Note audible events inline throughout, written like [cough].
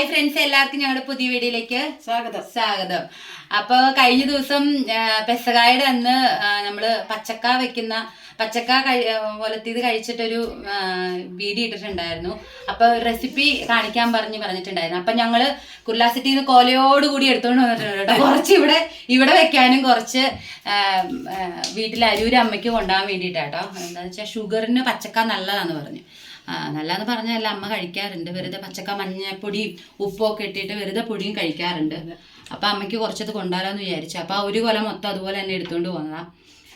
Hi friends എല്ലാവർക്കും ഞങ്ങളുടെ പുതിയ വീഡിയോയിലേക്ക് സ്വാഗതം. സ്വാഗതം. അപ്പൊ കഴിഞ്ഞ ദിവസം പെസകായുടെ അന്ന് ആ, നമ്മൾ പച്ചക്ക വെക്കുന്ന പച്ചക്ക പോലത്തേത് കഴിച്ചിട്ടൊരു വീഡിയോ ഇട്ടിട്ടുണ്ടായിരുന്നു. അപ്പൊ റെസിപ്പി കാണിക്കാൻ പറഞ്ഞ് പറഞ്ഞിട്ടുണ്ടായിരുന്നു. അപ്പൊ ഞങ്ങൾ കുർലാസിറ്റിയിൽ നിന്ന് കോലയോടുകൂടി എടുത്തുകൊണ്ട് വന്നിട്ടുണ്ട് കേട്ടോ. കുറച്ച് ഇവിടെ ഇവിടെ വെക്കാനും കുറച്ച് വീട്ടിലെ വീട്ടിൽ അരൂര് അമ്മയ്ക്ക് കൊണ്ടുപോകാൻ വേണ്ടിയിട്ടാട്ടോ. എന്താ വെച്ചാൽ ഷുഗറിന് പച്ചക്ക നല്ലതാന്ന് പറഞ്ഞു. നല്ലതെന്ന് പറഞ്ഞല്ല അമ്മ കഴിക്കാറുണ്ട്. വെറുതെ പച്ചക്ക മഞ്ഞപ്പൊടിയും ഉപ്പും ഒക്കെ ഇട്ടിട്ട് വെറുതെ പൊടിയും കഴിക്കാറുണ്ട്. അപ്പൊ അമ്മയ്ക്ക് കുറച്ചത് കൊണ്ടുവരാന്ന് വിചാരിച്ചു. അപ്പൊ ആ ഒരു കൊല മൊത്തം അതുപോലെ തന്നെ എടുത്തുകൊണ്ട് പോകുന്നതാ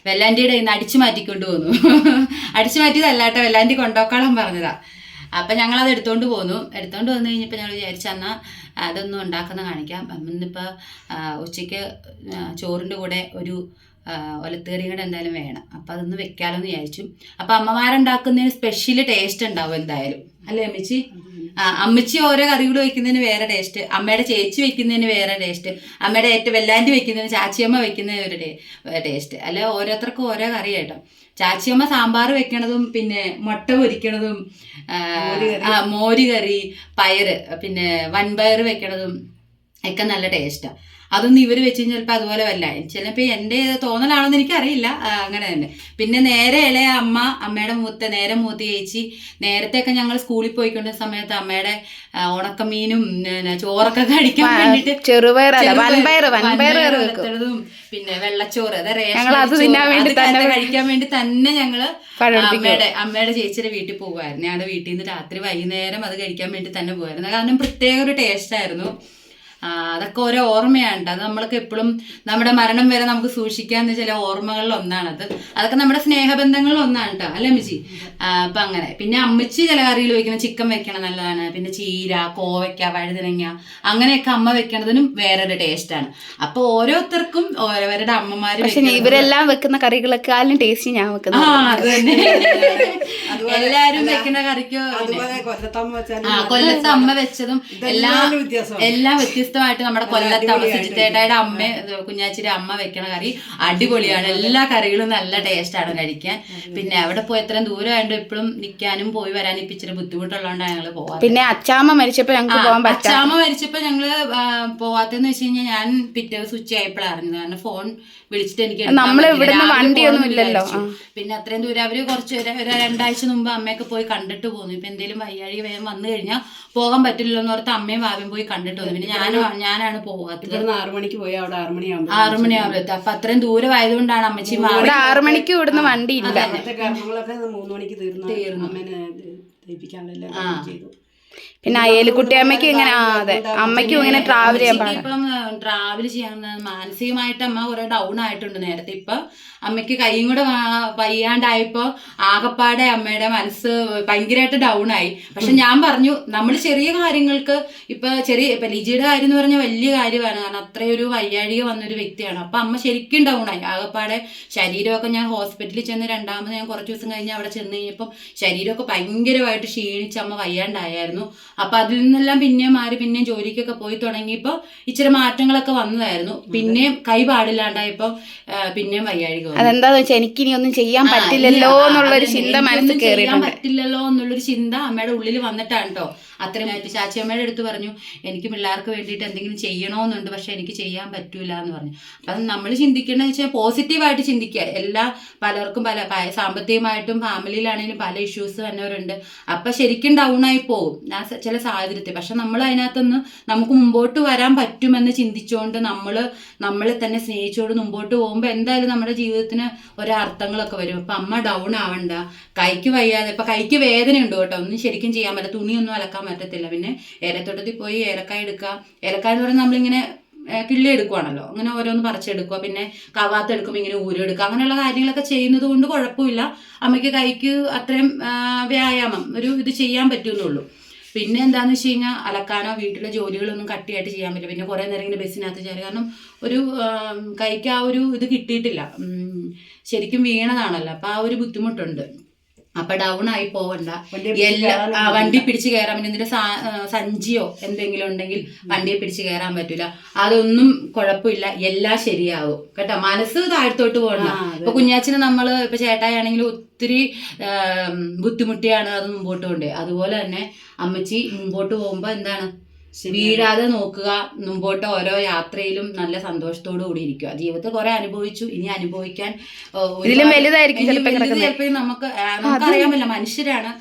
വെല്ലാന്റെ ഇന്ന് അടിച്ചു മാറ്റിക്കൊണ്ട് പോന്നു. [laughs] അടിച്ചു മാറ്റിയതല്ല കേട്ടോ വെല്ലാണ്ടി കൊണ്ടോക്കാളം പറഞ്ഞതാ. അപ്പൊ ഞങ്ങൾ അത് എടുത്തോണ്ട് പോന്നു. എടുത്തോണ്ട് വന്നു കഴിഞ്ഞപ്പോൾ ഞങ്ങൾ വിചാരിച്ചു അതൊന്നും ഉണ്ടാക്കുന്ന കാണിക്കാം. ഇന്നിപ്പോൾ ഉച്ചയ്ക്ക് ചോറിന്റെ കൂടെ ഒരു ഒലത്തേറിയും കൂടെ എന്തായാലും വേണം. അപ്പം അതൊന്ന് വെക്കാലോ എന്ന് വിചാരിച്ചു. അപ്പം അമ്മമാരുണ്ടാക്കുന്നതിന് സ്പെഷ്യൽ ടേസ്റ്റ് ഉണ്ടാവും എന്തായാലും. അല്ലേ അമ്മച്ചി? ആ അമ്മച്ചി ഓരോ കറികൾ വെക്കുന്നതിന് വേറെ ടേസ്റ്റ് അമ്മയുടെ ചേച്ചി വെക്കുന്നതിന് വേറെ ടേസ്റ്റ് അമ്മയുടെ ഏറ്റവും വെല്ലാന്റെ വെക്കുന്നതിന് ചാച്ചിയമ്മ വെക്കുന്നതിന് ഒരു ടേസ്റ്റ് അല്ലെ ഓരോരുത്തർക്കും ഓരോ കറി കേട്ടോ. ചാച്ചിയമ്മ സാമ്പാർ വെക്കണതും പിന്നെ മുട്ട പൊരിക്കണതും മോരുകറി ആ മോര് കറി പയറ് പിന്നെ വൻപയർ വെക്കണതും ഒക്കെ നല്ല ടേസ്റ്റാണ് അതൊന്നും ഇവർ വെച്ച് കഴിഞ്ഞാൽ ചിലപ്പോൾ അതുപോലെ വല്ല ചിലപ്പോൾ എന്റെ തോന്നലാണെന്ന് എനിക്കറിയില്ല. അങ്ങനെ തന്നെ. പിന്നെ നേരെ ഇളയ അമ്മ അമ്മയുടെ മൂത്ത നേരെ മൂത്ത ചേച്ചി നേരത്തെയൊക്കെ ഞങ്ങൾ സ്കൂളിൽ പോയിക്കൊണ്ടിരുന്ന സമയത്ത് അമ്മയുടെ ഉണക്കമീനും ചോറൊക്കെ കഴിക്കാൻ വേണ്ടിയിട്ട് ചെറുപയറും പിന്നെ വെള്ളച്ചോറ് അതായത് റേഷൻ കഴിക്കാൻ വേണ്ടി തന്നെ ഞങ്ങൾ അമ്മയുടെ അമ്മയുടെ ചേച്ചിയുടെ വീട്ടിൽ പോകുമായിരുന്നു ഞങ്ങളുടെ വീട്ടിൽ നിന്ന് രാത്രി വൈകുന്നേരം അത് കഴിക്കാൻ വേണ്ടി തന്നെ പോകുമായിരുന്നു കാരണം പ്രത്യേക ഒരു ടേസ്റ്റ് ആയിരുന്നു. അതൊക്കെ ഓരോ ഓർമ്മയാണ് അത് നമ്മൾക്ക് എപ്പോഴും നമ്മുടെ മരണം വരെ നമുക്ക് സൂക്ഷിക്കാവുന്ന ചില ഓർമ്മകളിൽ അത് അതൊക്കെ നമ്മുടെ സ്നേഹബന്ധങ്ങളിൽ ഒന്നാണ് കേട്ടോ അല്ലേ അമ്മച്ചി ആ, അപ്പൊ അങ്ങനെ. പിന്നെ അമ്മച്ചി ചില കറിയിൽ വെക്കണം ചിക്കൻ വെക്കണം നല്ലതാണ്. പിന്നെ ചീര കോവയ്ക്ക വഴുതനങ്ങ അങ്ങനെയൊക്കെ അമ്മ വെക്കണതിനും വേറൊരു ടേസ്റ്റാണ്. അപ്പൊ ഓരോരുത്തർക്കും ഓരോരുടെ അമ്മമാര് ഇവരെല്ലാം വെക്കുന്ന കറികളെക്കാളും ടേസ്റ്റ് ഞാൻ ആ വെക്കുന്നത് അത് തന്നെ. എല്ലാരും വെക്കുന്ന കറിക്കോ അതുപോലെ കൊല്ലത്തമ്മ വെച്ചാലും ആ കൊല്ലത്ത് അമ്മ വെച്ചതും എല്ലാം എല്ലാം വ്യത്യാസമാണ്. വ്യത്യസ്തമായിട്ട് നമ്മുടെ കൊല്ലത്ത് അമ്മ അമ്മ കുഞ്ഞാച്ചിയുടെ അമ്മ വെക്കണ കറി അടിപൊളിയാണ്. എല്ലാ കറികളും നല്ല ടേസ്റ്റ് ആണ് കഴിക്കാൻ. പിന്നെ അവിടെ പോയി എത്രയും ദൂരം ആയതുകൊണ്ട് എപ്പോഴും നിൽക്കാനും പോയി വരാനും ഇപ്പൊ ഇച്ചിരി ബുദ്ധിമുട്ടുള്ളതുകൊണ്ടാണ് ഞങ്ങൾ പോവാ പിന്നെ അച്ചാമ്മ മരിച്ചപ്പോൾ ഞങ്ങൾക്ക് പോകാൻ പറ്റാ അച്ചാമ്മ മരിച്ചപ്പോ ഞങ്ങൾ പോവാത്തെന്ന് വെച്ച് കഴിഞ്ഞാൽ ഞാൻ പിറ്റേ ദിവസം ഉച്ചയായപ്പോഴാണ് അറിഞ്ഞത് കാരണം ഫോൺ വിളിച്ചിട്ട് എനിക്ക് നമ്മൾ നമ്മൾ ഇവിടുന്ന് വണ്ടിയൊന്നും ഇല്ലല്ലോ. പിന്നെ അത്രയും ദൂരം അവർ കുറച്ച് ഒരു രണ്ടാഴ്ച മുമ്പ് അമ്മയൊക്കെ പോയി കണ്ടിട്ട് പോന്നു. ഇപ്പൊ എന്തെങ്കിലും വയ്യാഴി വേഗം വന്നു കഴിഞ്ഞാൽ പോകാൻ പറ്റില്ലല്ലോ എന്ന് ഓർത്ത് അമ്മയും ഭാവിയും പോയി കണ്ടിട്ട് വന്നു. പിന്നെ ഞാൻ ഞാനാണ് പോവാത്തത്. ഇവിടുന്ന് ആറു മണിക്ക് പോയി അവിടെ ആറു മണിയാകുമ്പോൾ ആറു എത്തും. അപ്പൊ അത്രയും ദൂരം ആയതുകൊണ്ടാണ് അമ്മച്ചി മാറി ഇവിടെ ആറു മണിക്ക് ഇവിടുന്ന് വണ്ടി ഇല്ല. കർമ്മങ്ങളൊക്കെ മൂന്ന് മണിക്ക് തീർന്നു. അമ്മേനെ എല്ലാം ചെയ്തു. പിന്നെ അയ്യലിക്കുട്ടി അമ്മയ്ക്ക് ഇങ്ങനെ ആ അതെ. അമ്മയ്ക്കും ഇങ്ങനെ ട്രാവൽ ചെയ്യാൻ പാടില്ല ഇപ്പം ട്രാവൽ ചെയ്യാൻ മാനസികമായിട്ട് അമ്മ കുറെ ഡൗൺ ആയിട്ടുണ്ട് നേരത്തെ. ഇപ്പൊ അമ്മയ്ക്ക് കൈയും കൂടെ വയ്യാണ്ടായപ്പോ ആകപ്പാടെ അമ്മയുടെ മനസ്സ് ഭയങ്കരമായിട്ട് ഡൗൺ ആയി. പക്ഷെ ഞാൻ പറഞ്ഞു നമ്മൾ ചെറിയ കാര്യങ്ങൾക്ക് ഇപ്പൊ ചെറിയ ഇപ്പൊ ലിജിയുടെ കാര്യം എന്ന് പറഞ്ഞാൽ വലിയ കാര്യമാണ്. കാരണം അത്രയൊരു വയ്യാഴിക വന്നൊരു വ്യക്തിയാണ്. അപ്പൊ അമ്മ ശരിക്കും ഡൗൺ ആയി. ആകപ്പാടെ ശരീരമൊക്കെ ഞാൻ ഹോസ്പിറ്റലിൽ ചെന്ന് രണ്ടാമത് ഞാൻ കുറച്ച് ദിവസം കഴിഞ്ഞ് അവിടെ ചെന്ന് കഴിഞ്ഞപ്പം ശരീരമൊക്കെ ഭയങ്കരമായിട്ട് ക്ഷീണിച്ച് അമ്മ വയ്യാണ്ടായിരുന്നു അപ്പൊ അതിൽ നിന്നെല്ലാം പിന്നെയും മാറി പിന്നെയും ജോലിക്കൊക്കെ പോയി തുടങ്ങിയപ്പോൾ ഇച്ചിരി മാറ്റങ്ങളൊക്കെ വന്നതായിരുന്നു. പിന്നെയും കൈ പാടില്ലാണ്ടായപ്പോൾ ആ, പിന്നെയും വയ്യാഴിക. അതെന്താന്ന് വെച്ചാൽ എനിക്ക് ഇനി ഒന്നും ചെയ്യാൻ പറ്റില്ലല്ലോ എന്നുള്ളൊരു ചിന്ത മനസ്സിൽ പറ്റില്ലല്ലോ എന്നുള്ളൊരു ചിന്ത അമ്മയുടെ ഉള്ളിൽ വന്നിട്ടാണ് കേട്ടോ അത്രയും ചാച്ചിയമ്മയുടെ അടുത്ത് പറഞ്ഞു എനിക്ക് പിള്ളേർക്ക് വേണ്ടിയിട്ട് എന്തെങ്കിലും ചെയ്യണമെന്നുണ്ട് പക്ഷെ എനിക്ക് ചെയ്യാൻ പറ്റൂല എന്ന് പറഞ്ഞു. അപ്പം നമ്മൾ ചിന്തിക്കണമെന്ന് വെച്ചാൽ പോസിറ്റീവായിട്ട് ചിന്തിക്കുക എല്ലാ പലർക്കും പല സാമ്പത്തികമായിട്ടും ഫാമിലിയിലാണെങ്കിലും പല ഇഷ്യൂസ് വന്നവരുണ്ട്. അപ്പം ശരിക്കും ഡൗൺ ആയി പോകും ആ ചില സാഹചര്യത്തിൽ. പക്ഷെ നമ്മൾ അതിനകത്തുനിന്ന് നമുക്ക് മുമ്പോട്ട് വരാൻ പറ്റുമെന്ന് ചിന്തിച്ചുകൊണ്ട് നമ്മൾ നമ്മളെ തന്നെ സ്നേഹിച്ചുകൊണ്ട് മുമ്പോട്ട് പോകുമ്പോൾ എന്തായാലും നമ്മുടെ ജീവിതത്തിന് ഒരർത്ഥങ്ങളൊക്കെ വരും. അപ്പം അമ്മ ഡൗൺ ആവണ്ട. കൈക്ക് വയ്യാതെ ഇപ്പം കൈക്ക് വേദന ഉണ്ട് കേട്ടോ. ഒന്നും ശരിക്കും ചെയ്യാൻ പറ്റില്ല. തുണിയൊന്നും അലക്കാൻ പറ്റത്തില്ല. പിന്നെ ഏലത്തോട്ടത്തിൽ പോയി ഏലക്കായ എടുക്കുക. ഏലക്കായ എന്ന് പറയുന്നത് നമ്മളിങ്ങനെ കിള്ളി എടുക്കുവാണല്ലോ. അങ്ങനെ ഓരോന്ന് പറിച്ചെടുക്കുക. പിന്നെ കവാത്ത് എടുക്കും ഇങ്ങനെ ഊരെടുക്കുക അങ്ങനെയുള്ള കാര്യങ്ങളൊക്കെ ചെയ്യുന്നത് കൊണ്ട് കുഴപ്പമില്ല. അമ്മയ്ക്ക് കൈക്ക് അത്രയും വ്യായാമം ഒരു ഇത് ചെയ്യാൻ പറ്റുമെന്നുള്ളൂ പിന്നെ എന്താന്ന് വെച്ച് കഴിഞ്ഞാൽ അലക്കാനോ വീട്ടിലെ ജോലികളൊന്നും കട്ടിയായിട്ട് ചെയ്യാൻ പറ്റില്ല. പിന്നെ കുറേ നേരം ഇങ്ങനെ ബസ്സിനകത്ത് ചേരും. കാരണം ഒരു കൈക്ക് ആ ഒരു ഇത് കിട്ടിയിട്ടില്ല. ശരിക്കും വീണതാണല്ലോ. അപ്പോൾ ആ ഒരു ബുദ്ധിമുട്ടുണ്ട്. അപ്പൊ ഡൗൺ ആയി പോവണ്ട. എല്ലാ വണ്ടി പിടിച്ച് കയറാൻ പറ്റും ഇതിന്റെ സഞ്ചിയോ എന്തെങ്കിലും ഉണ്ടെങ്കിൽ വണ്ടിയെ പിടിച്ച് കയറാൻ പറ്റൂല. അതൊന്നും കുഴപ്പമില്ല. എല്ലാം ശരിയാവും. കേട്ടോ? മനസ്സ് താഴ്ത്തോട്ട് പോകണ്ട. ഇപ്പൊ കുഞ്ഞാച്ചിന് നമ്മൾ ഇപ്പൊ ചേട്ടായാണെങ്കിൽ ഒത്തിരി ബുദ്ധിമുട്ടിയാണ് അത് മുമ്പോട്ട് കൊണ്ടേ അതുപോലെ തന്നെ അമ്മച്ചി മുമ്പോട്ട് പോകുമ്പോ എന്താണ്? വീഴാതെ നോക്കുക മുമ്പോട്ട് ഓരോ യാത്രയിലും നല്ല സന്തോഷത്തോടു കൂടി ഇരിക്കുക. ജീവിതത്തിൽ കുറെ അനുഭവിച്ചു. ഇനി അനുഭവിക്കാൻ ഇതിലും വലുതായിരിക്കും ചിലപ്പോൾ. നമുക്ക് നമുക്കറിയാമല്ലോ മനുഷ്യരാണ്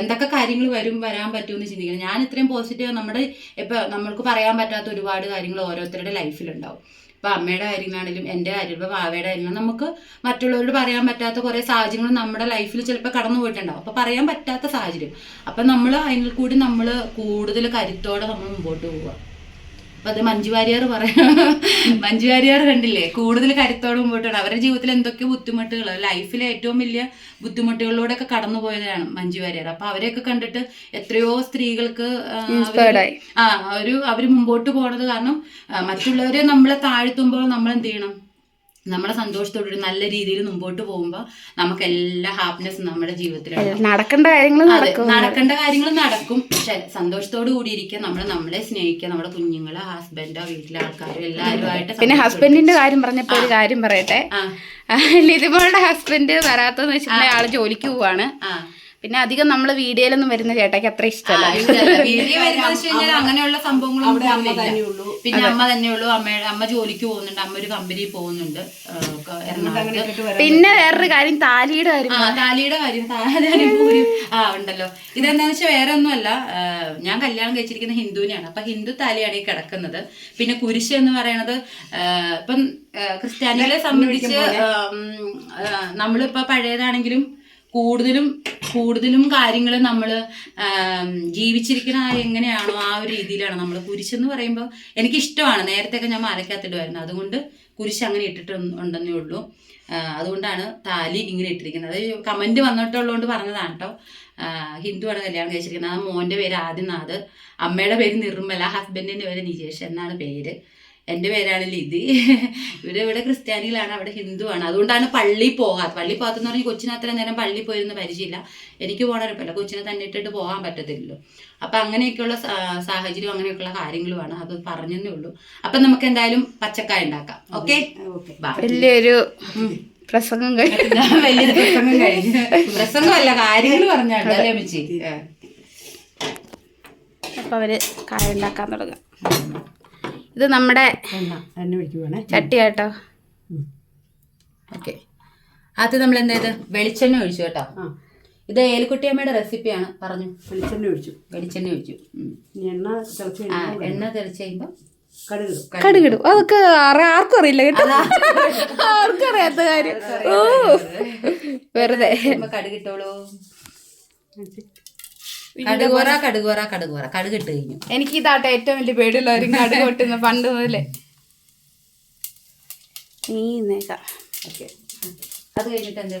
എന്തൊക്കെ കാര്യങ്ങൾ വരും വരാൻ പറ്റുമെന്ന് ചിന്തിക്കണം ഞാൻ ഇത്രയും പോസിറ്റീവ് നമ്മുടെ ഇപ്പൊ നമ്മൾക്ക് പറയാൻ പറ്റാത്ത ഒരുപാട് കാര്യങ്ങൾ ഓരോരുത്തരുടെ ലൈഫിലുണ്ടാവും ഇപ്പൊ അമ്മയുടെ കാര്യങ്ങളാണെങ്കിലും എന്റെ കാര്യം ഇപ്പോൾ ബാവയുടെ കാര്യങ്ങളും നമുക്ക് മറ്റുള്ളവരോട് പറയാൻ പറ്റാത്ത കുറേ സാഹചര്യങ്ങൾ നമ്മുടെ ലൈഫിൽ ചിലപ്പോൾ കടന്നു പോയിട്ടുണ്ടാവും. അപ്പോൾ പറയാൻ പറ്റാത്ത സാഹചര്യം. അപ്പം നമ്മൾ അതിൽ കൂടി നമ്മൾ കൂടുതൽ കരുത്തോടെ നമ്മൾ മുമ്പോട്ട് പോവുക. അപ്പൊ അത് മഞ്ജു വാര്യർ പറയാ മഞ്ജു വാര്യർ കണ്ടില്ലേ? കൂടുതൽ കരുത്തോടെ മുമ്പോട്ടാണ്. അവരുടെ ജീവിതത്തിൽ എന്തൊക്കെ ബുദ്ധിമുട്ടുകൾ ലൈഫിലെ ഏറ്റവും വലിയ ബുദ്ധിമുട്ടുകളിലൂടെ ഒക്കെ കടന്നു പോയതാണ് മഞ്ജു വാര്യർ. അപ്പൊ അവരെയൊക്കെ കണ്ടിട്ട് എത്രയോ സ്ത്രീകൾക്ക്. ആ ഒരു അവർ മുമ്പോട്ട് പോണത് കാരണം മറ്റുള്ളവരെ നമ്മളെ താഴ്ത്തുമ്പോൾ നമ്മൾ എന്ത് ചെയ്യണം? നമ്മളെ സന്തോഷത്തോടെ ഒരു നല്ല രീതിയിൽ മുമ്പോട്ട് പോകുമ്പോൾ നമുക്ക് എല്ലാ ഹാപ്പിനെസ്സും നമ്മുടെ ജീവിതത്തിൽ നടക്കേണ്ട കാര്യങ്ങൾ നടക്കും. നടക്കേണ്ട കാര്യങ്ങൾ നടക്കും. പക്ഷെ സന്തോഷത്തോടു കൂടി ഇരിക്കുക നമ്മൾ നമ്മളെ സ്നേഹിക്കുക നമ്മുടെ കുഞ്ഞുങ്ങളെ ഹസ്ബൻഡോ വീട്ടിലെ ആൾക്കാരും എല്ലാവരുമായിട്ട് പിന്നെ ഹസ്ബൻഡിന്റെ കാര്യം പറഞ്ഞപ്പോ ഒരു കാര്യം പറയട്ടെ. ലിതിമോളുടെ ഹസ്ബൻഡ് വരാത്തെന്ന് വെച്ചിട്ടുണ്ടെങ്കിൽ ആൾ ജോലിക്ക് പോവാണ്. ആ. പിന്നെ അധികം നമ്മൾ വീഡിയോയിലൊന്നും വരുന്ന ചേട്ടാക്ക് അത്ര ഇഷ്ടമല്ല. വീഡിയോ [laughs] വരുന്നത് വെച്ച് കഴിഞ്ഞാൽ അങ്ങനെയുള്ള സംഭവങ്ങളും അവിടെ അമ്മ തന്നെയുള്ളൂ പിന്നെ അമ്മ തന്നെയുള്ളൂ അമ്മയുടെ അമ്മ ജോലിക്ക് പോകുന്നുണ്ട്. അമ്മ ഒരു കമ്പനിയിൽ പോകുന്നുണ്ട്. പിന്നെ വേറൊരു കാര്യം താലിയുടെ കാര്യം ആ താലിയുടെ കാര്യം താലി പൂരി ആ ഉണ്ടല്ലോ. ഇതെന്താന്ന് വെച്ചാൽ വേറെ ഒന്നുമല്ല ഞാൻ കല്യാണം കഴിച്ചിരിക്കുന്ന ഹിന്ദുവിനെയാണ്. അപ്പൊ ഹിന്ദു താലിയാണ് ഈ കിടക്കുന്നത്. പിന്നെ കുരിശ് എന്ന് പറയണത് ഇപ്പം ക്രിസ്ത്യാനികളെ സംബന്ധിച്ച് നമ്മളിപ്പോ പഴയതാണെങ്കിലും കൂടുതലും കൂടുതലും കാര്യങ്ങൾ നമ്മൾ ജീവിച്ചിരിക്കുന്ന എങ്ങനെയാണോ ആ ഒരു രീതിയിലാണ് നമ്മൾ കുരിശെന്ന് പറയുമ്പോൾ എനിക്കിഷ്ടമാണ്. നേരത്തെയൊക്കെ ഞാൻ മാലക്കകത്തിടുമായിരുന്നു അതുകൊണ്ട് കുരിശ് അങ്ങനെ ഇട്ടിട്ട് ഉണ്ടെന്നേ ഉള്ളൂ അതുകൊണ്ടാണ് താലി ഇങ്ങനെ ഇട്ടിരിക്കുന്നത്. അത് കമന്റ് വന്നിട്ടുള്ളതുകൊണ്ട് പറഞ്ഞതാണ് കേട്ടോ ഹിന്ദുവാണ് കല്യാണം കഴിച്ചിരിക്കുന്നത്. ആ മോന്റെ പേര് ആദിനാഥ്. അമ്മയുടെ പേര് നിർമ്മല. ഹസ്ബൻഡിന്റെ പേര് നിജേഷ് എന്നാണ് പേര്. എന്റെ പേരാണ് ലിതി. [laughs] ഇവിടെ ഇവിടെ ക്രിസ്ത്യാനികളാണ് അവിടെ ഹിന്ദുവാണ്. അതുകൊണ്ടാണ് പള്ളി പോകാത്ത. പള്ളി പോകാത്തെന്ന് പറഞ്ഞാൽ കൊച്ചിന് അത്ര നേരം പള്ളി പോയിരുന്ന പരിചയമില്ല. എനിക്ക് പോകണമല്ല കൊച്ചിനെ തന്നെ ഇട്ടിട്ട് പോകാൻ പറ്റത്തില്ലല്ലോ. അപ്പം അങ്ങനെയൊക്കെയുള്ള സാഹചര്യം അങ്ങനെയൊക്കെയുള്ള കാര്യങ്ങളുമാണ്. അത് പറഞ്ഞതേ ഉള്ളൂ. അപ്പം നമുക്ക് എന്തായാലും പച്ചക്കായ ഉണ്ടാക്കാം. ഓക്കെ? ഓക്കെ. വലിയൊരു പ്രസംഗം കഴിഞ്ഞു. [laughs] വലിയൊരു പ്രസംഗം കഴിഞ്ഞു. പ്രസംഗമല്ല കാര്യങ്ങൾ പറഞ്ഞാട്ടോ അല്ലേ അപ്പൊ അവർ കായ ഉണ്ടാക്കാൻ തുടങ്ങാം. ഇത് നമ്മുടെ ചട്ടി കേട്ടോ ഓക്കെ. അത് നമ്മൾ എന്താ ഇത് വെളിച്ചെണ്ണ ഒഴിച്ചു കേട്ടോ. ഇത് ഏലിക്കുട്ടിയമ്മയുടെ റെസിപ്പിയാണ്. പറഞ്ഞു. വെളിച്ചെണ്ണ ഒഴിച്ചു. വെളിച്ചെണ്ണ ഒഴിച്ചു. എണ്ണ ആ എണ്ണ തെളിച്ച് കഴിയുമ്പോൾ. കടുകിടും. അതൊക്കെ ആർക്കും അറിയില്ല കേട്ടോ. ആർക്കും അറിയാത്ത കാര്യം. ഓ. വെറുതെ. കടുകിട്ടോളൂ. കടുകുറ കടുകോറ കടുകോറ കടുകിട്ട് കഴിഞ്ഞു. എനിക്ക് ഇതാട്ടെ ഏറ്റവും വലിയ പേടിയുള്ളവരും കടുക് പൊട്ടുന്ന പണ്ട് മുതലേ. നീ നേക്കാം ഓക്കെ. അത് കഴിഞ്ഞിട്ട് എന്താ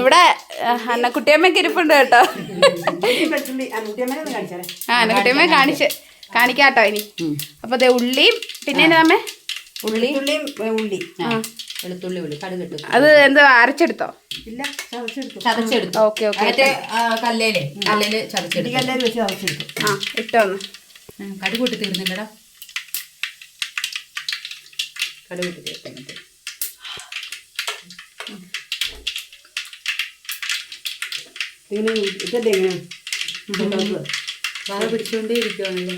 ഇവിടെ അന്നക്കുട്ടിയമ്മ അന്നക്കുട്ടിയമ്മക്ക് ഇരിപ്പുണ്ട് കേട്ടോ. ആ മുട്ടിയമ്മനെ കാണിച്ചാലേ. ആ അന്നക്കുട്ടിയമ്മ കാണിച്ച് കാണിക്കാട്ടോ ഇനി. അപ്പൊ ദേ ഉള്ളിയും പിന്നെ എന്നാ അമ്മേ? ഉള്ളി ഉള്ളിയും ഉള്ളി ആ, വെളുത്തുള്ളി ഉള്ളി കടുകിട്ടു അത് എന്താ അരച്ചെടുത്തോ? ഇല്ല ചതച്ചെടുത്തു. ചതച്ചെടുത്തു. Okay okay. മറ്റേ കല്ലേൽ കല്ലേൽ ചതച്ചെടുത്തു. കല്ലേൽ വെച്ച് ചതച്ചെടുത്തു. ആ ഇട്ടോന്ന്. കടുക് ഇട്ട് തീർന്നില്ലടാ. കടുക് ഇട്ട് തീർന്നിട്ട് ഇങ്ങനെ ഇതല്ലേ ഇങ്ങനെ. വറ പിടിച്ചുകൊണ്ടേ ഇരിക്കുവാണല്ലേ.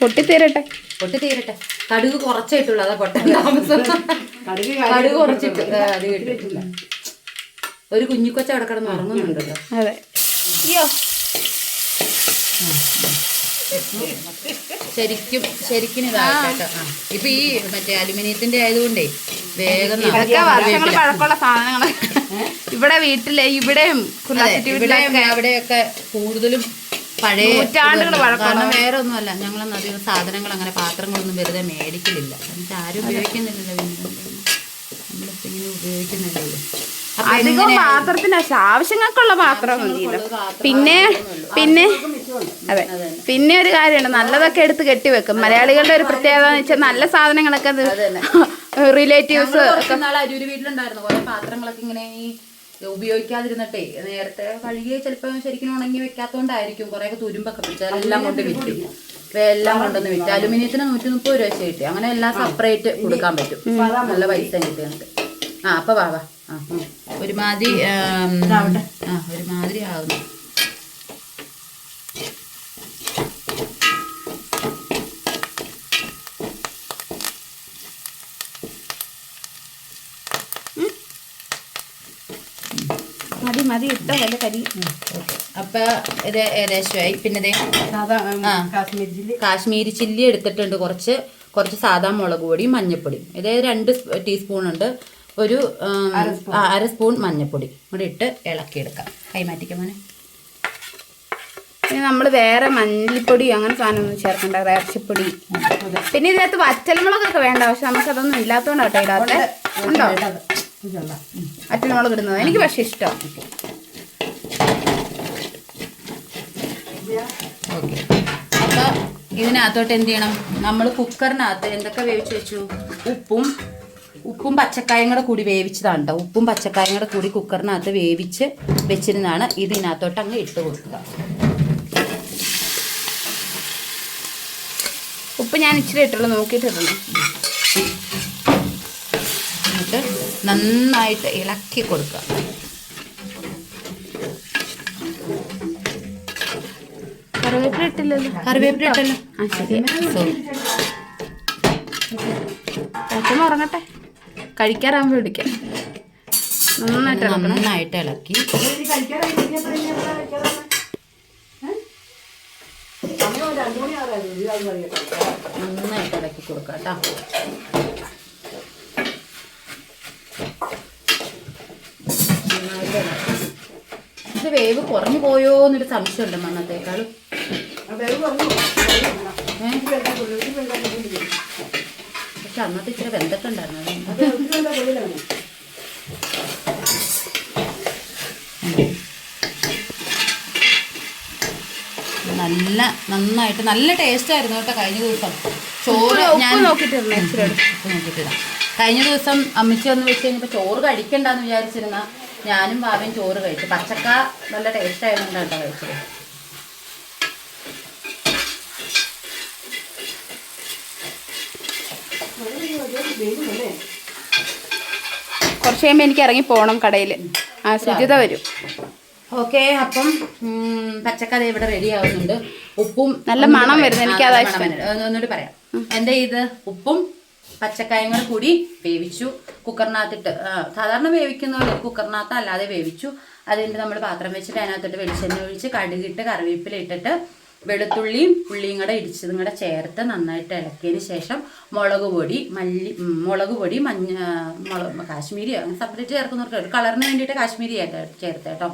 പൊട്ടിത്തീരട്ടെ. പൊട്ടി തീരട്ടെ കടുക് കുറച്ചേ ഇട്ടുള്ളൂ അതാ പെട്ടെന്ന് താമസം. കടുക് കടുക് കുറച്ചിട്ട് അത് കിട്ടില്ല ഒരു കുഞ്ഞിക്കൊച്ച അവിടെ കിടന്ന് ഉറങ്ങുന്നുണ്ടല്ലോ അതെ. അയ്യോ. ശരിക്കും ശരിക്കും ഇപ്പൊ ഈ മറ്റേ അലുമിനിയത്തിന്റെ ആയതുകൊണ്ടേ വേഗം പഴക്കമുള്ള സാധനങ്ങൾ. ഇവിടെ വീട്ടിലെ ഇവിടെയും അവിടെയൊക്കെ കൂടുതലും പഴയ നൂറ്റാണ്ടുകൾ. കാരണം വേറെ ഒന്നുമല്ല ഞങ്ങളൊന്നും അധികം സാധനങ്ങൾ അങ്ങനെ പാത്രങ്ങളൊന്നും വെറുതെ മേടിക്കലില്ല. എന്നിട്ട് ആരും ഉപയോഗിക്കുന്നില്ലല്ലോ പിന്നെ നമ്മളിപ്പോ ഇങ്ങനെ ഉപയോഗിക്കുന്നില്ലല്ലോ. അപ്പൊ അധികം പാത്രത്തിന് ആവശ്യങ്ങൾക്കുള്ള പാത്രം പിന്നെ പിന്നെ അതെ. പിന്നെ ഒരു കാര്യമുണ്ട്. നല്ലതൊക്കെ എടുത്ത് കെട്ടിവെക്കും മലയാളികളുടെ ഒരു പ്രത്യേകത എന്ന് വെച്ചാൽ നല്ല സാധനങ്ങളൊക്കെ റിലേറ്റീവ്സ് [laughs] അരൂര് വീട്ടിലുണ്ടായിരുന്നു. കുറെ പാത്രങ്ങളൊക്കെ ഇങ്ങനെ ഈ ഉപയോഗിക്കാതിരുന്നിട്ടേ നേരത്തെ കഴുകി ചിലപ്പോൾ ശരിക്കും ഉണങ്ങി വെക്കാത്തോണ്ടായിരിക്കും കുറെ ഒക്കെ തുരുമ്പൊക്കെ പിടിച്ച് അതെല്ലാം കൊണ്ട് വിറ്റ്. എല്ലാം കൊണ്ടുവന്ന് വിറ്റ്. അലുമിനിയത്തിന് നൂറ്റി മുപ്പത് രൂപ വെച്ച് കിട്ടി. അങ്ങനെ എല്ലാം സെപ്പറേറ്റ് കൊടുക്കാൻ പറ്റും. നല്ല പൈസ കിട്ടി നമുക്ക് ആ അപ്പൊ വാ വാ. ആ. ഒരുമാതിരി ആ ഒരുമാതിരി ആകുന്നു മതി മതി ഇട്ടോ വല്ല കരി. അപ്പൊ ഇത് ഏകദേശമായി. പിന്നെ കാശ്മീരി ചില്ലി. കാശ്മീരി ചില്ലി എടുത്തിട്ടുണ്ട് കുറച്ച്. കുറച്ച് സാധാ മുളക് പൊടി മഞ്ഞൾപ്പൊടി ഇത് രണ്ട് ടീസ്പൂൺ ഉണ്ട്. ഒരു അര സ്പൂൺ. മഞ്ഞൾപ്പൊടി കൂടി ഇട്ട് ഇളക്കിയെടുക്കാം. കൈമാറ്റിക്കാൻ മോനെ. പിന്നെ നമ്മൾ വേറെ മഞ്ഞൾപ്പൊടി അങ്ങനെ സാധനമൊന്നും ചേർക്കണ്ട. ഇറച്ചിപ്പൊടി. പിന്നെ ഇതിനകത്ത് വറ്റൽമുളകൊക്കെ വേണ്ട. പക്ഷെ നമുക്കതൊന്നും ഇല്ലാത്തതുകൊണ്ടാട്ടോ ഇടാത്തെ. ഉണ്ടോ. വറ്റൽമുളക് ഇടുന്നത്. എനിക്ക് പക്ഷെ ഇഷ്ടം. ഓക്കെ. അപ്പോൾ ഇതിനകത്തോട്ട് എന്ത് ചെയ്യണം? നമ്മൾ കുക്കറിനകത്ത് എന്തൊക്കെ വേവിച്ച് വെച്ചു? ഉപ്പും ഉപ്പും പച്ചക്കായും കൂടെ കൂടി വേവിച്ചതാണ് കേട്ടോ ഉപ്പും പച്ചക്കായും കൂടെ കൂടി കുക്കറിനകത്ത് വേവിച്ച് വെച്ചിരുന്നാണ് ഇതിനകത്തോട്ട് അങ്ങ് ഇട്ട് കൊടുക്കുക. ഉപ്പ് ഞാൻ ഇച്ചിരി ഇട്ടുള്ളൂ. നോക്കിയിട്ടിടണം എന്നിട്ട് നന്നായിട്ട് ഇളക്കി കൊടുക്കുക. കറിവേപ്പില ഇട്ടില്ലല്ലോ? കറിവേപ്പില ഇട്ടല്ലോ. ഉറങ്ങട്ടെ. കഴിക്കാറാകുമ്പോൾ വിളിക്കാം. നന്നായിട്ട് നന്നായിട്ട് ഇളക്കി. നന്നായിട്ട് ഇളക്കി കൊടുക്കാം എത്ര ഇനി എത്ര കഴിക്കാറാണ്? ഏ? സമയം ഒരു രണ്ട് മണി ആറായിരുന്നു ഇത് അത് മതി കേട്ടോ. നന്നായിട്ട് ഇളക്കി കൊടുക്കുക കേട്ടോ നന്നായിട്ട് ഇളക്കി. ഇത് വേവ് കുറഞ്ഞു പോയോ എന്നൊരു സംശയമുണ്ട് മണ്ണത്തേക്കാളും. പക്ഷെ അന്നത്തെ ഇച്ചിരി വെന്തിട്ടുണ്ടായിരുന്നു. നല്ല നന്നായിട്ട് നല്ല ടേസ്റ്റ് ആയിരുന്നു കേട്ടോ കഴിഞ്ഞ ദിവസം. ചോറ് ഞാൻ നോക്കിയിട്ടിടാം കഴിഞ്ഞ ദിവസം അമ്മച്ചി വന്ന് വെച്ച് കഴിഞ്ഞപ്പോൾ ചോറ് കഴിക്കണ്ടെന്ന് വിചാരിച്ചിരുന്ന ഞാനും ബാബയും ചോറ് കഴിച്ചു. പച്ചക്ക നല്ല ടേസ്റ്റ് ആയതുകൊണ്ടാണ് കേട്ടോ കഴിച്ചത്? കുറച്ച് കഴിയുമ്പോൾ എനിക്ക് ഇറങ്ങി പോകണം കടയിൽ ആ ശുചിത വരും. ഓക്കെ അപ്പം പച്ചക്കറി ഇവിടെ റെഡി ആവുന്നുണ്ട്. ഉപ്പും നല്ല മണം വരുന്നത് വരുന്നു. എനിക്ക്. ഒന്ന് ഒന്നുകൂടി പറയാം. എന്താ ചെയ്ത് ഉപ്പും പച്ചക്കായും കൂടെ കൂടി വേവിച്ചു. കുക്കറിനകത്തിട്ട് സാധാരണ വേവിക്കുന്ന പോലെ കുക്കറിനകത്ത് അല്ലാതെ വേവിച്ചു. അതിന്റെ നമ്മൾ പാത്രം വെച്ചിട്ട് അതിനകത്തിട്ട് വെളിച്ചെണ്ണ ഒഴിച്ച് കടുകിട്ട് കറിവേപ്പില ഇട്ടിട്ട് വെളുത്തുള്ളിയും ഉള്ളിയും കൂടെ ഇടിച്ചതും കൂടെ ചേർത്ത് നന്നായിട്ട് ഇളക്കിയതിന് ശേഷം മുളക് പൊടി മല്ലി മുളക് പൊടി മഞ്ഞ മുളക് കാശ്മീരി അങ്ങനെ സെപ്പറേറ്റ് ചേർക്കുന്നവർക്ക് ഒരു കളറിന് വേണ്ടിയിട്ട് കാശ്മീരി ചേർത്ത് കേട്ടോ.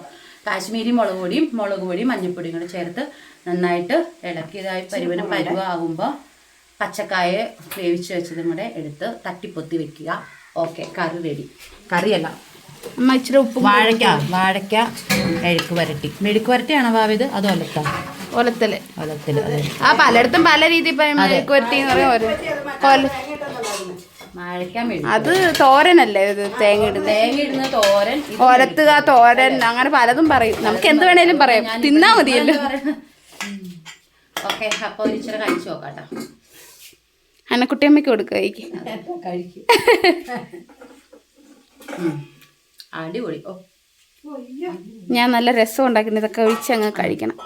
കാശ്മീരി മുളക് പൊടിയും മുളക് പൊടിയും മഞ്ഞൾപ്പൊടിയും കൂടെ ചേർത്ത് നന്നായിട്ട് ഇളക്കിയതായി പരുവനം പരുവാകുമ്പോൾ പച്ചക്കായ വേവിച്ച് വെച്ചതും കൂടെ എടുത്ത് തട്ടിപ്പൊത്തി വെക്കുക. ഓക്കെ കറി റെഡി കറിയല്ല. അമ്മ ഇച്ചിരി ഉപ്പ് വാഴയ്ക്ക വാഴയ്ക്ക മെഴുക്ക് വരട്ടി. മെഴുക്ക് വരട്ടിയാണോ ഭാവിത് അത് ഒലത്ത ഒലത്തൽ. ഒലത്തൽ ആ പലയിടത്തും പല രീതിയിൽ മെഴുക്ക് വരട്ടി എന്ന് പറയും അത് തോരനല്ലേ ഇത് തേങ്ങ ഇടുന്നത്? തേങ്ങ ഇടുന്ന തോരൻ ഒലത്തുക തോരൻ അങ്ങനെ പലതും പറയും. നമുക്ക് എന്ത് വേണേലും പറയാം. തിന്നാ മതിയല്ലോ. ഓക്കെ അപ്പോൾ ഇച്ചിരി കഴിച്ചു നോക്കാട്ടോ. അന്നക്കുട്ടിയമ്മയ്ക്ക് കൊടുക്കുക കഴിക്കും. അടിപൊളി. ഓ. ഞാൻ നല്ല രസം ഉണ്ടാക്കുന്നത് ഇതൊക്കെ ഒഴിച്ച് അങ്ങ് കഴിക്കണം.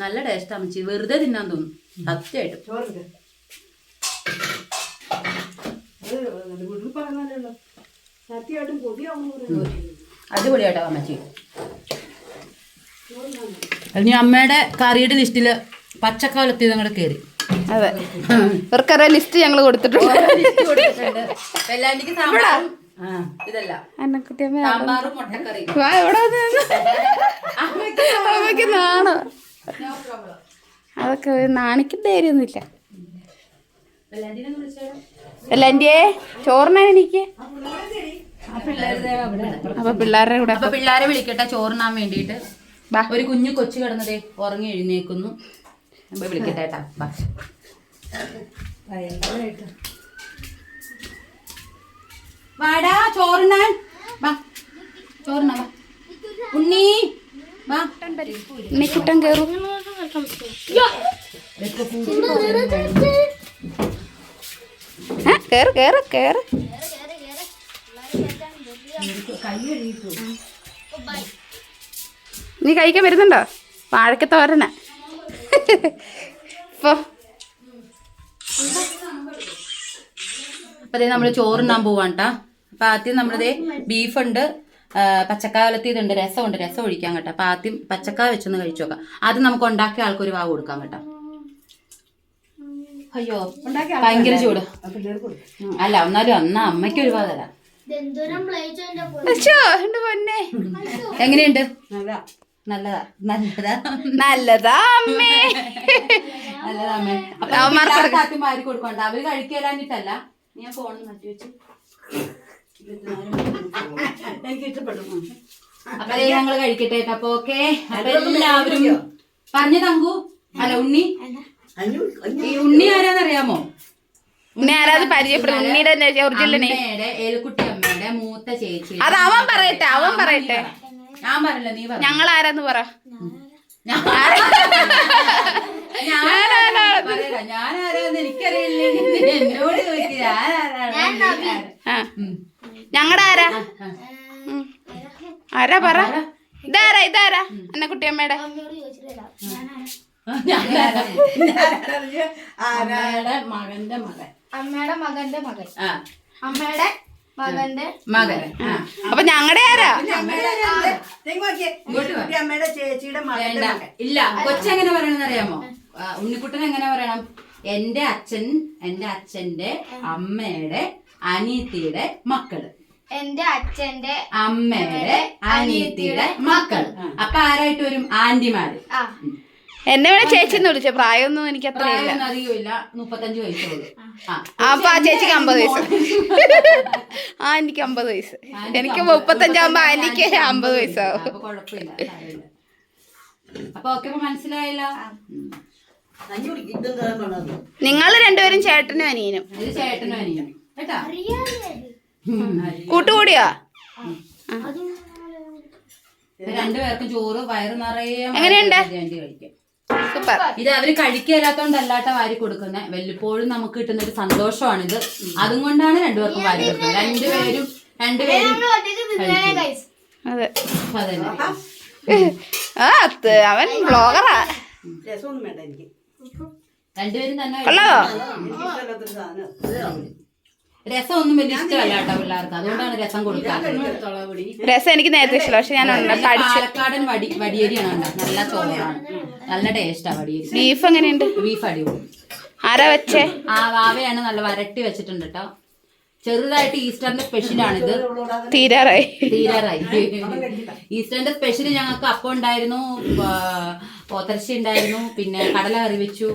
നല്ല ടേസ്റ്റ് അമ്മച്ചി. വെറുതെ തിന്നാൻ തോന്നുന്നു സത്യമായിട്ടും. അടിപൊളിയാട്ടോ അമ്മച്ചി. ഇനി അമ്മയുടെ കറിയുടെ ലിസ്റ്റിൽ പച്ചക്കാലത്ത് കേറി. കയറി അതെ. ഇവർക്കറിയാം ലിസ്റ്റ് ഞങ്ങൾ കൊടുത്തിട്ടുണ്ട്. അമ്മയ്ക്ക് നാണോ? അതൊക്കെ ഒരു ധൈര്യൊന്നുമില്ല. എന്റെ ചോറിനാണ് എനിക്ക്. അപ്പൊ പിള്ളേരുടെ കൂടെ അപ്പൊ പിള്ളേരെ വിളിക്കട്ടെ ചോറിനാൻ വേണ്ടിട്ട്. ഒരു കുഞ്ഞു കൊച്ചു കിടന്നതേ ഉറങ്ങി എഴുന്നേക്കുന്നു. അപ്പൊ വിളിക്കട്ടെ കേട്ടാ. ബാ. വാടാ ചോറുണ്ണാൻ. വാ ചോറിനാ വാ. ഉണ്ണി വാ. നീ കുട്ടൻ കയറും നീ കഴിക്കാൻ വരുന്നുണ്ടോ? വാഴക്കത്തോരനാ. തോരന ഇപ്പൊ അപ്പൊ അതേ നമ്മൾ പോവാണ് പോവാണ്ടാ അപ്പൊ ആദ്യം നമ്മളിതേ ബീഫുണ്ട് പച്ചക്കായ വലത്തിയതുണ്ട് രസമുണ്ട് രസം ഒഴിക്കാൻ കേട്ടോ. അപ്പൊ ആദ്യം പച്ചക്കായ വെച്ചൊന്ന് കഴിച്ചു നോക്കാം. ആദ്യം നമുക്ക് ഉണ്ടാക്കിയ ആൾക്കൊരു വാവ് കൊടുക്കാൻ കേട്ടോ. അയ്യോ ഭയങ്കര ചൂട്. അല്ല എന്നാലും അന്ന അമ്മയ്ക്ക് ഒരു വാ തരാം. അച്ഛോ എന്റെ പൊന്നെ. എങ്ങനെയുണ്ട്? നല്ല നല്ലതാ. നല്ലതാ. നല്ലതാ അമ്മേ. [laughs] കൊടുക്കണ്ട. അവർ കഴിക്കലാഞ്ഞിട്ടല്ല ഞാൻ ഫോൺ നട്ടി വെച്ചു. എനിക്ക് ഇഷ്ടപ്പെട്ടു. ഉം. അപ്പൊ ഞങ്ങൾ കഴിക്കട്ടെ ട്ടോ. അപ്പൊ ഓക്കെ അപ്പൊ എല്ലാവരും പറഞ്ഞു തങ്കു. അല്ല ഉണ്ണി. ഈ ഉണ്ണി ആരാന്നറിയാമോ? ഉണ്ണി ആരാത് പരിചയപ്പെടും? ഉണ്ണിയുടെ ഒറിജിനലിനെ ഏലുക്കുട്ടി അമ്മയുടെ മൂത്ത ചേച്ചി. അത് അവൻ പറയട്ടെ അവൻ പറയട്ടെ. ഞാൻ പറഞ്ഞില്ല നീ പറഞ്ഞു ഞങ്ങൾ ആരാന്ന് പറ ഞാൻ എനിക്കറിയില്ലെങ്കിൽ എന്നോട് ഞങ്ങളുടെ ആരാ. ആരാ പറ? ഇതാരാ ഇതാരാ? എന്നെ കുട്ടിയമ്മയുടെ. ആരായുടെ മകന്റെ മകൻ. അമ്മയുടെ മകന്റെ മകൻ. ആ. അമ്മയുടെ മകന്റെ മകൻ. ആ. അപ്പൊ ഞങ്ങളുടെ ആരാ? അമ്മയുടെ അമ്മയുടെ ചേച്ചിയുടെ മകന്റെ മകൻ. ഇല്ല. കൊച്ചെങ്ങനെ പറയണെന്ന് അറിയാമോ? ഉണ്ണിക്കുട്ടൻ എങ്ങനെ പറയണം? എന്റെ അച്ഛൻ എന്റെ അച്ഛന്റെ അമ്മയുടെ അനിയത്തിയുടെ മക്കൾ. എന്റെ അച്ഛന്റെ അമ്മയുടെ അനിയത്തിയുടെ മക്കൾ. അപ്പൊ ആരായിട്ട് വരും? ആന്റിമാര് എന്നെ വേണേ ചേച്ചി എന്ന് വിളിച്ച? പ്രായമൊന്നും എനിക്ക് അത്ര അറിയില്ല. മുപ്പത്തഞ്ചു വയസ്സുള്ളൂ. ആ. അപ്പൊ ആ ചേച്ചിക്ക് അമ്പത് വയസ്സ്. ആ എനിക്ക് അമ്പത് വയസ്സ്. എനിക്ക് മുപ്പത്തഞ്ചാകുമ്പോ എനിക്ക് അമ്പത് വയസ്സാവും. അപ്പൊ കുഴപ്പമില്ല. സാരമില്ല. അപ്പൊ ഓക്കെ മനസ്സിലായില്ല? ഇതും നിങ്ങൾ രണ്ടുപേരും ചേട്ടനും അനിയനും. ഇത് ചേട്ടനും അനിയനും. കേട്ടാ? കൂട്ടുകൂടിയോ? ഇത് രണ്ടുപേർക്കും ചോറ് വയറ് നിറയെ എങ്ങനെയുണ്ട്? സൂപ്പർ. ഇത് അവർ കഴിക്കലാത്തോണ്ടല്ലാട്ട വാരി കൊടുക്കുന്നത് വല്ലപ്പോഴും നമുക്ക് കിട്ടുന്ന ഒരു സന്തോഷമാണിത്. അതും കൊണ്ടാണ് രണ്ടുപേർക്കും വാരി കൊടുക്കുന്നത്. രണ്ടുപേരും രണ്ടുപേരും അതെ. അത് അവൻ ബ്ലോഗറാ രസമൊന്നും വേണ്ട എനിക്ക്. രണ്ടുപേരും തന്നെ രസം ഒന്നും വലിയ ഇഷ്ടമല്ല കേട്ടോ പിള്ളേർക്ക്. അതുകൊണ്ടാണ് രസം കൊടുക്കാറ് രസം എനിക്ക് നേരത്തെ ഇഷ്ടമല്ല. പക്ഷെ ഞാൻ നല്ല പഠിച്ചു പാലക്കാടൻ വടി വടിയേരിയാണ് ഉണ്ടാക്കുന്നത് നല്ല ചോറാണ്. നല്ല ടേസ്റ്റാ വടിയേരി. ബീഫ് എങ്ങനെയുണ്ട്? ബീഫ് അടിപൊളി. ആരാ വെച്ചേ? ആ വാവയാണ് നല്ല വരട്ടി വെച്ചിട്ടുണ്ട് കേട്ടോ. ചെറുതായിട്ട് ഈസ്റ്ററിന്റെ സ്പെഷ്യലാണിത്. തീരാറായി. തീരാറായി. ഈസ്റ്ററിന്റെ സ്പെഷ്യൽ ഞങ്ങൾക്ക് അപ്പം ഉണ്ടായിരുന്നു ആ, ഉണ്ടായിരുന്നു. പിന്നെ കടല കറി വെച്ചു.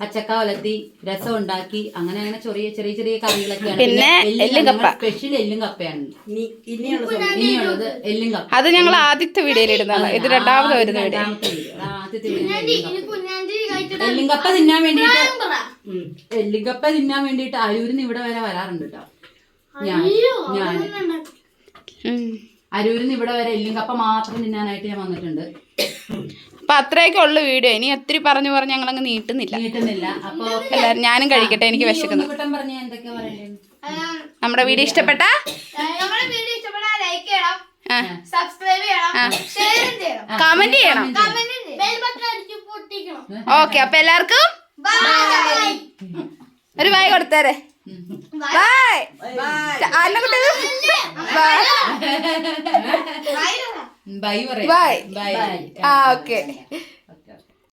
പച്ചക്ക ഉലത്തി രസം ഉണ്ടാക്കി. അങ്ങനെ അങ്ങനെ ചെറിയ ചെറിയ ചെറിയ കറികളൊക്കെയാണ്. പിന്നെ എല്ലും കപ്പ. സ്പെഷ്യൽ എല്ലും കപ്പയാണ്. ഇനിയുള്ളത് എല്ലും കപ്പ. അത് ഞങ്ങൾ ആദ്യത്തെ വീഡിയോയിൽ ഇടുന്നതാണ്. ഇത് രണ്ടാമത് വരുന്ന വീഡിയോ. ആ, ആദ്യത്തെ വീഡിയോ എല്ലും കപ്പ. തിന്നാൻ വേണ്ടിട്ട് പറ. എല്ലും കപ്പ തിന്നാൻ വേണ്ടിട്ട് അരൂരിന്ന് ഇവിടെ വരെ വരാറുണ്ട് കേട്ടോ. ഞാൻ ഞാൻ. അരൂരിന്ന് ഇവിടെ വരെ എല്ലും കപ്പ മാത്രം തിന്നാനായിട്ട് ഞാൻ വന്നിട്ടുണ്ട്. അപ്പൊ അത്രയൊക്കെ ഉള്ളു വീഡിയോ. ഇനി ഒത്തിരി പറഞ്ഞു പറഞ്ഞു ഞങ്ങളങ്ങ് നീട്ടുന്നില്ല. നീട്ടുന്നില്ല. അപ്പൊ എല്ലാരും ഞാനും കഴിക്കട്ടെ എനിക്ക് വിശക്കുന്നു. നമ്മുടെ വീഡിയോ ഇഷ്ടപ്പെട്ട? നമ്മുടെ വീഡിയോ ഇഷ്ടപ്പെട്ടാൽ ലൈക്ക് ചെയ്യണം സബ്സ്ക്രൈബ് ചെയ്യണം ഷെയർ ചെയ്യണം. കമന്റ് ചെയ്യണം. ബെൽ ബട്ടൺ അടിച്ച് പൊട്ടിക്കണം. ഓക്കെ അപ്പൊ എല്ലാവർക്കും ബൈ ഒരു bye കൊടുത്തേരെ. Bye Annakkutty bye bye bye ആ ഓക്കെ